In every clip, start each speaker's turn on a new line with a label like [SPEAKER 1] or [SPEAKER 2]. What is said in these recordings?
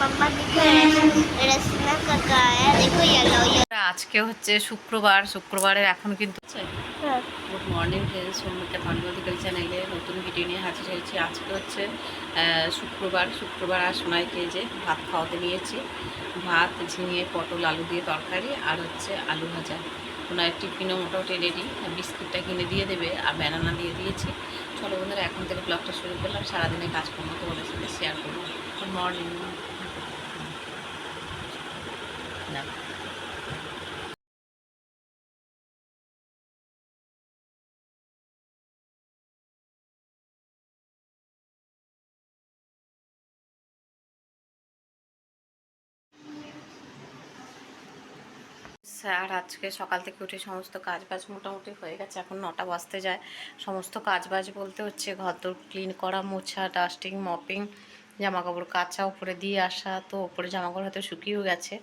[SPEAKER 1] मम्मा दिखा है रसना का काया देखो येलो येलो
[SPEAKER 2] আজকে হচ্ছে শুক্রবার শুক্রবারের এখন কিন্তু
[SPEAKER 1] हाँ
[SPEAKER 2] গুড মর্নিং ফ্রেন্ডস সৌমিতা পান্ডবদিকাল চ্যানেলে নতুন ভিডিও নিয়ে হাজির হয়েছি আজকে হচ্ছে আহ, শুক্রবার শুক্রবার আর সোনাইকে যে ভাত খাওয়াতে নিয়েছি ভাত ঝিঙে পটল আলু দিয়ে তরকারি আর হচ্ছে আলু ভাজা সোনাইয়ের টিফিনও মোটামুটি রেডি বিস্কিটটা কিনে দিয়ে দেবে আর ব্যানানা দিয়ে দিয়েছি চলো বন্ধুরা এখন থেকে ব্লগটা শুরু করলাম সারাদিনে কাজকর্ম তোমাদের সাথে শেয়ার করবো গুড মর্নিং না। আর আজকে সকাল থেকে উঠে সমস্ত কাজ বাজ মোটামুটি হয়ে গেছে। এখন নটা বাজতে যায়। সমস্ত কাজ বাজ বলতে হচ্ছে ঘর দোর ক্লিন করা, মোছা ডাস্টিং মপিং জামা কাপড় কাচা উপরে দিয়ে আসা তো উপরে জামা কাপড় হয়তো শুকিয়েও গেছে।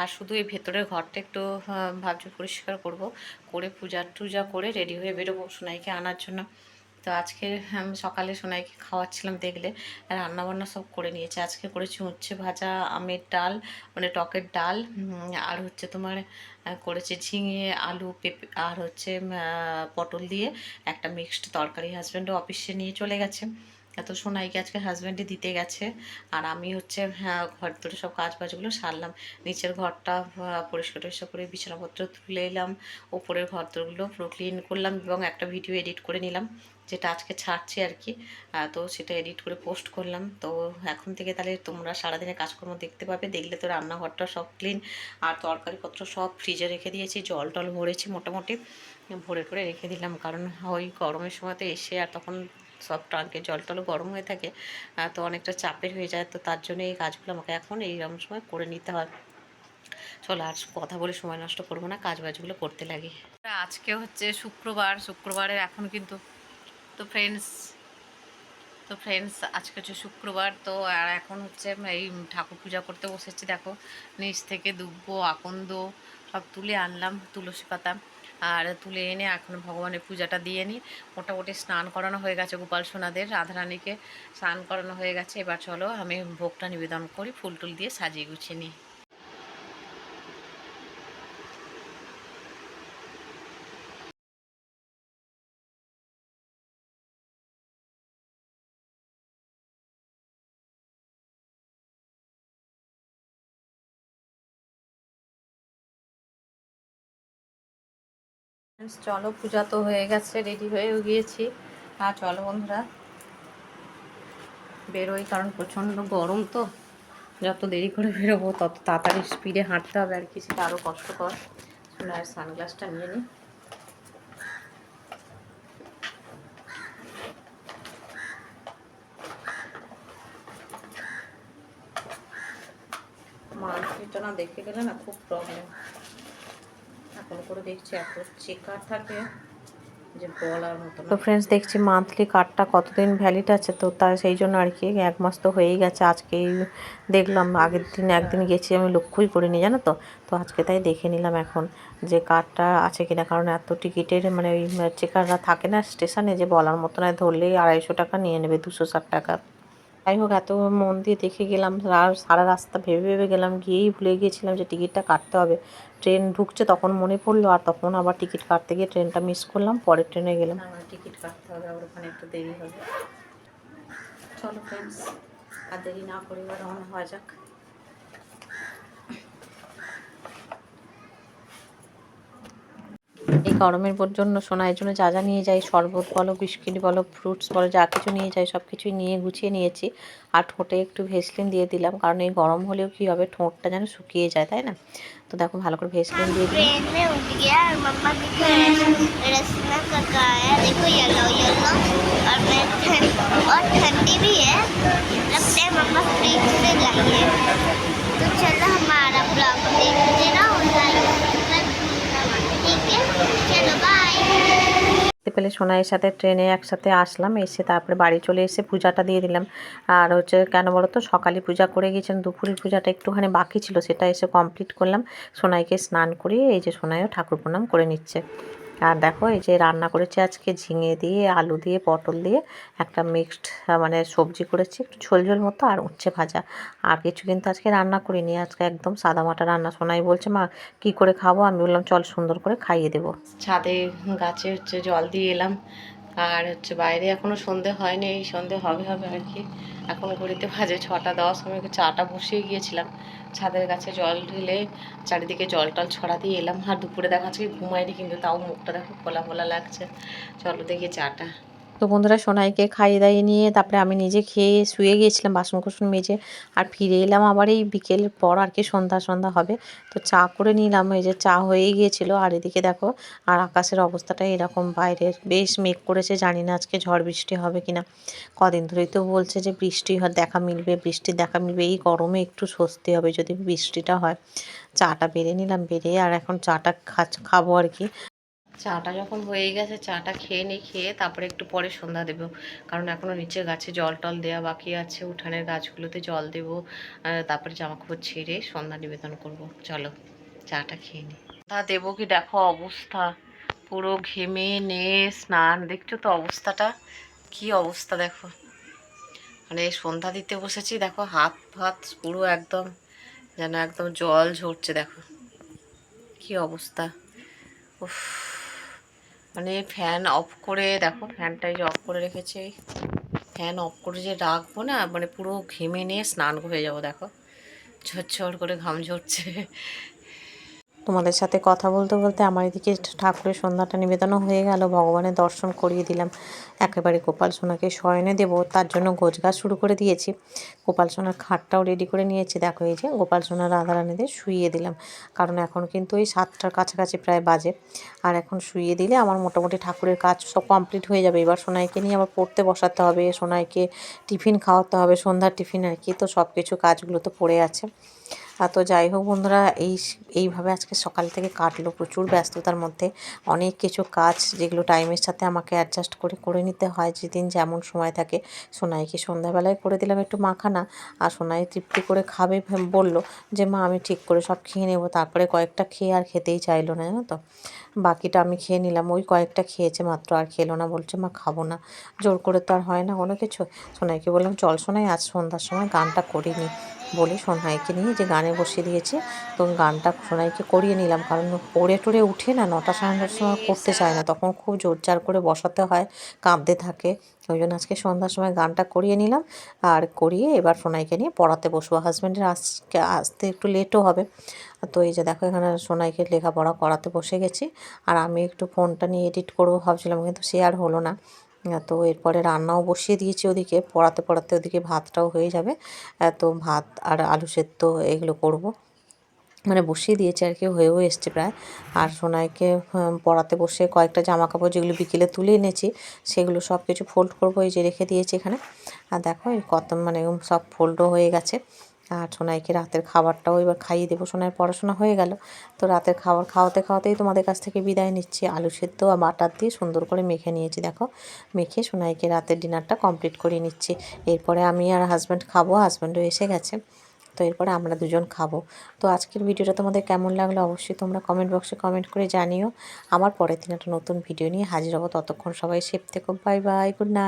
[SPEAKER 2] আর শুধু এই ভেতরের ঘরটা একটু আহ, ভাবছি পরিষ্কার করব। করে পূজা টুজা করে রেডি হয়ে বেরোবো সোনাইকে আনার জন্য। তো আজকে আমি সকালে সোনাইকে খাওয়াচ্ছিলাম দেখলে। রান্না বান্না সব করে নিয়েছে। আজকে করেছি উচ্ছে ভাজা আমের ডাল মানে টকের ডাল আর হচ্ছে তোমার করেছে ঝিঙে আলু পেঁপে আর হচ্ছে পটল দিয়ে একটা মিক্সড তরকারি হাজব্যান্ডও অফিসে নিয়ে চলে গেছে। এত সোনাইকে আজকে হাজব্যান্ডে দিতে গেছে। আর আমি হচ্ছে হ্যাঁ, ঘর ধরে সব কাজ বাজগুলো সারলাম। নিচের ঘরটা পরিষ্কার টরিষ্কার করে বিছানাপত্র তুলে এলাম। ওপরের ঘর দরগুলো পুরো ক্লিন করলাম এবং একটা ভিডিও এডিট করে নিলাম যেটা আজকে ছাড়ছি আর কি। তো সেটা এডিট করে পোস্ট করলাম। তো এখন থেকে তাহলে তোমরা সারাদিনের কাজকর্ম দেখতে পাবে। দেখলে তো রান্নাঘরটা সব ক্লিন আর তরকারিপত্র সব ফ্রিজে রেখে দিয়েছি। জল টল ভরেছি মোটামুটি। ভরে করে রেখে দিলাম কারণ ওই গরমের সময় তো এসে আর তখন সব ট্রাঙ্কের জল টল গরম হয়ে থাকে তো অনেকটা চাপের হয়ে যায়, তো তার জন্য এই কাজগুলো আমাকে এখন এইরকম সময় করে নিতে হয়। চলো আর কথা বলে সময় নষ্ট করব না কাজ বাজগুলো করতে লাগি। আজকে হচ্ছে শুক্রবার, শুক্রবারের এখন কিন্তু তো ফ্রেন্ডস তো ফ্রেন্ডস আজকে হচ্ছে শুক্রবার, তো আর এখন হচ্ছে এই ঠাকুর পূজা করতে বসেছি, দেখো। নিচ থেকে দুব্ব, আকন্দ সব তুলে আনলাম, তুলসী পাতা। আর তুলে এনে এখন ভগবানের পূজাটা দিয়ে নিই মোটামুটি স্নান করানো হয়ে গেছে গোপাল সোনাদের, রাধারানীকে স্নান করানো হয়ে গেছে। এবার চলো আমি ভোগটা নিবেদন করি, ফুল টুল দিয়ে সাজিয়ে গুছিয়ে নিই। চলো, পূজা তো হয়ে গেছে রেডি হয়েও গিয়েছি। আর চলো বন্ধুরা, বেরোই, কারণ প্রচণ্ড গরম তো। যত দেরি করে বেরোবো, তত তাড়াতাড়ি স্পিডে হাঁটতে হবে আর কি, সেটা আরও কষ্টকর। সোনার সানগ্লাসটা নিয়ে নিই মানসিকটা না দেখে গেলে না খুব প্রবলেম এখন করে দেখছি, এত চেকার থাকে বলার মতো তো ফ্রেন্ডস দেখছি মান্থলি কার্ডটা কতদিন ভ্যালিড আছে? তো তার সেই জন্য আর কি, এক মাস তো হয়েই গেছে, আজকেই দেখলাম, আগের দিন একদিন গেছি, আমি লক্ষ্যই করিনি, জানো তো? তো আজকে তাই দেখে নিলাম এখন যে কার্ডটা আছে কিনা, কারণ এত টিকিটের মানে ওই চেকাররা থাকে না স্টেশনে যে বলার মতো নয়, ধরলেই আড়াইশো টাকা নিয়ে নেবে, দুশো ষাট টাকা। যাই হোক, এত মন দিয়ে দেখে গেলাম সারা রাস্তা ভেবে ভেবে গেলাম, গিয়েই ভুলে গিয়েছিলাম যে টিকিটটা কাটতে হবে। ট্রেন ঢুকছে তখন মনে পড়ল, আর তখন আবার টিকিট কাটতে গিয়ে ট্রেনটা মিস করলাম, পরের ট্রেনে গেলাম। টিকিট কাটতে হবে, আবার ওখানে একটু দেরি হবে। চলো ফ্রেন্ডস আর দেরি না করে রওনা হওয়া যাক। এই গরমের পর জন্য সোনার জন্য যা যা নিয়ে যাই শরবত বলো বিস্কিট বলো ফ্রুটস বলো যা কিছু নিয়ে যাই সব কিছুই নিয়ে গুছিয়ে নিয়েছি আর ঠোঁটে একটু ভেসলিন দিয়ে দিলাম কারণ এই গরম হলেও কী হবে ঠোঁটটা যেন শুকিয়ে যায় তাই না তো দেখো ভালো করে ভেসলিন দিয়ে দিই
[SPEAKER 1] ट्रेन में उठ गया और मम्मा दिखा
[SPEAKER 2] দেখতে পেলে সোনাইয়ের সাথে ট্রেনে একসাথে আসলাম, এসে তারপরে বাড়ি চলে এসে পূজাটা দিয়ে দিলাম। আর হচ্ছে কেন বলো তো সকালে পূজা করে গিয়েছেন দুপুরের পূজাটা একটুখানি বাকি ছিল, সেটা এসে কমপ্লিট করলাম। সোনাইকে স্নান করিয়ে এই যে সোনাইও ঠাকুর প্রণাম করে নিচ্ছে। আর দেখো, এই যে রান্না করেছি আজকে ঝিঙে দিয়ে, আলু দিয়ে, পটল দিয়ে, একটা মিক্সড মানে সবজি করেছি, একটু ঝোল ঝোল মতো আর উচ্ছে ভাজা। আর কিছু কিন্তু আজকে রান্না করিনি, আজকে একদম সাদা মাটা রান্না। শোনাই বলছে, মা, কি করে খাব? আমি বললাম, চল সুন্দর করে খাইয়ে দেবো। ছাদে গাছে হচ্ছে জল দিয়ে এলাম। আর হচ্ছে বাইরে এখনও সন্ধে হয়নি এই সন্ধে হবে হবে আর কি। এখন ঘড়িতে বাজে ছটা দশ আমি চা চাটা বসিয়ে গিয়েছিলাম। ছাদের কাছে জল ঢেলে চারিদিকে জল টল ছড়া দিয়ে এলাম। আর দুপুরে দেখা ঘুমায়নি ঘুমাইনি কিন্তু তাও মুখটা দেখো ফোলা ফোলা লাগছে। চলো দেখি চাটা। তো বন্ধুরা সোনাইকে খাইয়ে দাইয়ে নিয়ে তারপরে আমি নিজে খেয়ে শুয়ে গিয়েছিলাম বাসন কোসন মেজে। আর ফিরে এলাম আবার এই বিকেলের পর আর কি সন্ধ্যা সন্ধ্যা হবে। তো চা করে নিলাম, এই যে চা হয়েই গিয়েছিল। আর এদিকে দেখো, আর আকাশের অবস্থাটা এরকম বাইরের বেশ মেঘ করেছে, জানি না আজকে ঝড় বৃষ্টি হবে কিনা। কদিন ধরেই তো বলছে যে বৃষ্টি হয় দেখা মিলবে বৃষ্টির দেখা মিলবে। এই গরমে একটু স্বস্তি হবে যদি বৃষ্টিটা হয়। চাটা বেড়ে নিলাম, বেড়ে আর এখন চাটা খা- খাব আর কি। চাটা যখন হয়ে গেছে, চাটা খেয়ে নিই খেয়ে তারপরে একটু পরে সন্ধ্যা দেবো। কারণ এখনও নিচে গাছে জল টল দেওয়া বাকি আছে, উঠানের গাছগুলোতে জল দেবো। তারপরে জামা কাপড় ছেড়ে সন্ধ্যা নিবেদন করব। চলো, চাটা খেয়ে নিই। তা দেবো কি দেখো অবস্থা। পুরো ঘেমে নে, স্নান। দেখছ তো অবস্থাটা? কি অবস্থা দেখো। মানে সন্ধ্যা দিতে বসেছি, দেখো হাত ফাত পুরো একদম যেন একদম জল ঝরছে দেখো। কি অবস্থা। উফ। মানে ফ্যান অফ করে, দেখো ফ্যানটা যে অফ করে রেখেছে। ফ্যান অফ করে যে রাখব না মানে পুরো ঘেমে নিয়ে স্নান হয়ে যাব, দেখো। ঝরঝর করে ঘাম ঝরছে। তোমাদের সাথে কথা বলতে বলতে আমার এদিকে ঠাকুরের সন্ধ্যাটা নিবেদনও হয়ে গেল। ভগবানের দর্শন করিয়ে দিলাম। একেবারে গোপাল সোনাকে শয়নে দেব। তার জন্য গোছগাছ শুরু করে দিয়েছি। গোপাল সোনার খাটটাও রেডি করে নিয়েছি। দেখো এই যে গোপাল সোনার রাধারানীদের শুইয়ে দিলাম। কারণ এখন কিন্তু ওই সাতটার কাছাকাছি প্রায় বাজে। আর এখন শুইয়ে দিলে আমার মোটামুটি ঠাকুরের কাজ সব কমপ্লিট হয়ে যাবে। এবার সোনাইকে নিয়ে আবার পড়তে বসাতে হবে। সোনাইকে টিফিন খাওয়াতে হবে। সন্ধ্যার টিফিন আর কি। তো সব কিছু কাজগুলো তো পড়ে আছে। তো যাই হোক বন্ধুরা, এই এইভাবে আজকে সকাল থেকে কাটলো প্রচুর ব্যস্ততার মধ্যে। অনেক কিছু কাজ যেগুলো টাইমের সাথে আমাকে অ্যাডজাস্ট করে করে নিতে হয়। যেদিন যেমন সময় থাকে, সোনাইকে সন্ধ্যাবেলায় করে দিলাম একটু মাখানা। আর সোনাই তৃপ্তি করে খাবে বলল যে, মা, আমি ঠিক করে সব খেয়ে নেব। তারপরে কয়েকটা খেয়ে আর খেতেই চাইলো না, জানো তো? বাকিটা আমি খেয়ে নিলাম। ওই কয়েকটা খেয়েছে মাত্র, আর খেলো না। বলছে, মা, খাব না। জোর করে তো আর হয় না কোনো কিছু। সোনাইকে বললাম, চল সোনাই, আজ সন্ধ্যার সময় গানটা করিনি। বলে সোনাইকে নিয়ে যে গানে বসিয়ে দিয়েছি। তো গানটা সোনাইকে করিয়ে নিলাম, কারণ পড়ে টড়ে উঠে না নটা সাড়ে নটার সময় করতে চায় না, তখন খুব জোর জার করে বসাতে হয়, কাঁদতে থাকে। ওই জন্য আজকে সন্ধ্যার সময় গানটা করিয়ে নিলাম আর করিয়ে এবার সোনাইকে নিয়ে পড়াতে বসবো। হাজব্যান্ডের আজকে, আসতে একটু লেটও হবে। তো এই যে দেখো এখানে সোনাইকে লেখাপড়া করাতে বসে গেছি। আর আমি একটু ফোনটা নিয়ে এডিট করব ভাবছিলাম, কিন্তু সে আর হলো না। তো এরপরে রান্নাও বসিয়ে দিয়েছি ওদিকে, পড়াতে পড়াতে ওদিকে ভাতটাও হয়ে যাবে। তো ভাত আর আলু সেদ্ধ এগুলো করব। মানে বসিয়ে দিয়েছে আর কি, হয়েও এসছে প্রায়। আর সোনাইকে পড়াতে বসে কয়েকটা জামা কাপড় যেগুলো বিকেলে তুলে এনেছি, সেগুলো সব কিছু ফোল্ড করব, এই যে রেখে দিয়েছি এখানে। আর দেখো কত মানে সব ফোল্ডও হয়ে গেছে। আর সোনাইকে রাতের খাবারটাও এবার খাইয়ে দেবো। সোনাইয়ের পড়াশোনা হয়ে গেল। তো রাতের খাবার খাওয়াতে খাওয়াতেই তোমাদের কাছ থেকে বিদায় নিচ্ছি। আলু সেদ্ধ আর বাটার দিয়ে সুন্দর করে মেখে নিয়েছি, দেখো। মেখে সোনাইকে রাতের ডিনারটা কমপ্লিট করে নিচ্ছি। এরপরে আমি আর হাজব্যান্ড খাব হাজব্যান্ডও এসে গেছে। তো এরপরে আমরা দুজন খাব। তো আজকের ভিডিওটা তোমাদের কেমন লাগল অবশ্যই তোমরা কমেন্ট বক্সে কমেন্ট করে জানিও। আমার পরের দিন একটা নতুন ভিডিও নিয়ে হাজির হব। ততক্ষণ সবাই সেফ থেকো। Bye bye good night